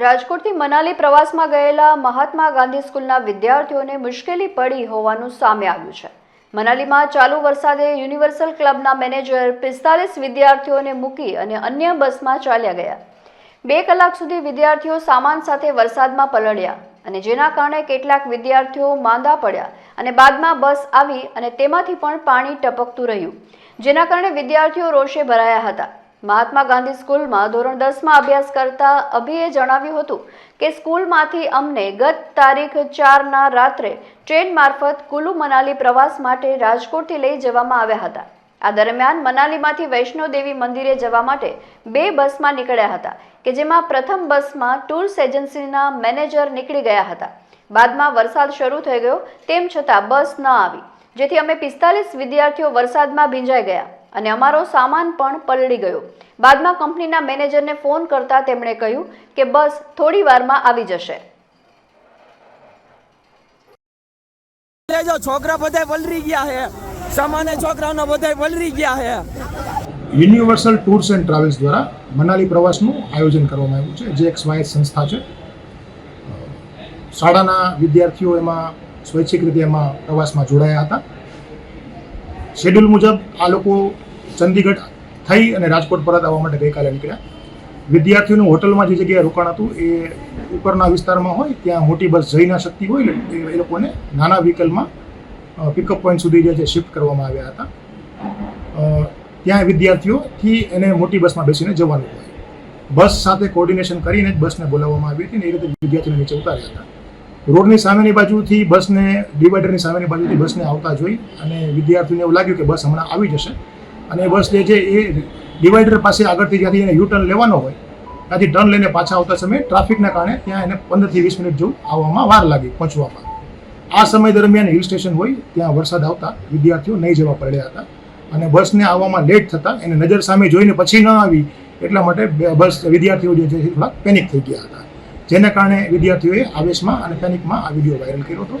રાજકોટથી મનાલી પ્રવાસમાં ગયેલા મહાત્મા ગાંધી સ્કૂલના વિદ્યાર્થીઓને મુશ્કેલી પડી હોવાનું સામે આવ્યું છે. મનાલીમાં ચાલુ વરસાદે યુનિવર્સલ ક્લબના મેનેજર પિસ્તાલીસ વિદ્યાર્થીઓને મૂકી અને અન્ય બસમાં ચાલ્યા ગયા. બે કલાક સુધી વિદ્યાર્થીઓ સામાન સાથે વરસાદમાં પલળ્યા અને જેના કારણે કેટલાક વિદ્યાર્થીઓ માંદા પડ્યા અને બાદમાં બસ આવી અને તેમાંથી પણ પાણી ટપકતું રહ્યું, જેના કારણે વિદ્યાર્થીઓ રોષે ભરાયા હતા. મહાત્મા ગાંધી સ્કૂલમાં ધોરણ દસમાં અભ્યાસ કરતા અભિએ જણાવ્યું હતું કે સ્કૂલમાંથી અમને ગત તારીખ ચારના રાત્રે ટ્રેન મારફત કુલુ મનાલી પ્રવાસ માટે રાજકોટથી લઈ જવામાં આવ્યા હતા. આ દરમિયાન મનાલીમાંથી વૈષ્ણોદેવી મંદિરે જવા માટે બે બસમાં નીકળ્યા હતા, કે જેમાં પ્રથમ બસમાં ટૂર્સ એજન્સીના મેનેજર નીકળી ગયા હતા. બાદમાં વરસાદ શરૂ થઈ ગયો, તેમ છતાં બસ ન આવી, જેથી અમે પિસ્તાલીસ વિદ્યાર્થીઓ વરસાદમાં ભીંજાઈ ગયા. અને અમારો સામાન પણ પલળી ગયો. બાદમાં કંપનીના મેનેજરને ફોન કરતા તેમણે કહ્યું કે બસ થોડી વારમાં આવી જશે. જો છોકરા બધા પલરી ગયા છે સામાન્ય છોકરાનો બધા પલરી ગયા છે યુનિવર્સલ ટૂર્સ એન્ડ ટ્રાવેલ્સ દ્વારા મનાલી પ્રવાસનું આયોજન કરવામાં આવ્યું છે જે એક સ્વાયત્ત સંસ્થા છે. શાળાના વિદ્યાર્થીઓ એમાં સ્વૈચ્છિક રીતે એમાં પ્રવાસમાં જોડાયા હતા. શેડ્યુલ મુજબ આ લોકો ચંદીગઢ થઈ અને રાજકોટ પરત આવવા માટે ગઈકાલે નીકળ્યા. વિદ્યાર્થીઓનું હોટલમાં જે જગ્યાએ રોકાણ હતું એ ઉપરના વિસ્તારમાં હોય, ત્યાં મોટી બસ જઈ ના શકતી હોય, એટલે એ લોકોને નાના વ્હીકલમાં પિકઅપ પોઈન્ટ સુધી જે છે શિફ્ટ કરવામાં આવ્યા હતા. ત્યાં વિદ્યાર્થીઓથી એને મોટી બસમાં બેસીને જવાનું હોય. બસ સાથે કોર્ડિનેશન કરીને જ બસને બોલાવવામાં આવી હતી ને એ રીતે વિદ્યાર્થીઓને નીચે ઉતાર્યા હતા. રોડની સામેની બાજુથી બસને ડિવાઈડરની સામેની બાજુથી બસને આવતા જોઈ અને વિદ્યાર્થીઓને એવું લાગ્યું કે બસ હમણાં આવી જશે. અને બસ જે છે એ ડિવાઈડર પાસે આગળથી જ્યાંથી એને યુ ટર્ન લેવાનો હોય, ત્યાંથી ટર્ન લઈને પાછા આવતા સમયે ટ્રાફિકના કારણે ત્યાં એને પંદરથી વીસ મિનિટ જેવું આવવામાં વાર લાગી પહોંચવામાં. આ સમય દરમિયાન હિલ સ્ટેશન હોય, ત્યાં વરસાદ આવતા વિદ્યાર્થીઓ નહીં જવા પડ્યા હતા અને બસને આવવામાં લેટ થતાં એને નજર સામે જોઈને પછી ન આવી એટલા માટે બસ વિદ્યાર્થીઓ જે છે થોડાક પેનિક થઈ ગયા હતા. જેના કારણે વિદ્યાર્થીઓએ આવેશમાં અને પેનિકમાં આ વીડિયો વાયરલ કર્યો હતો.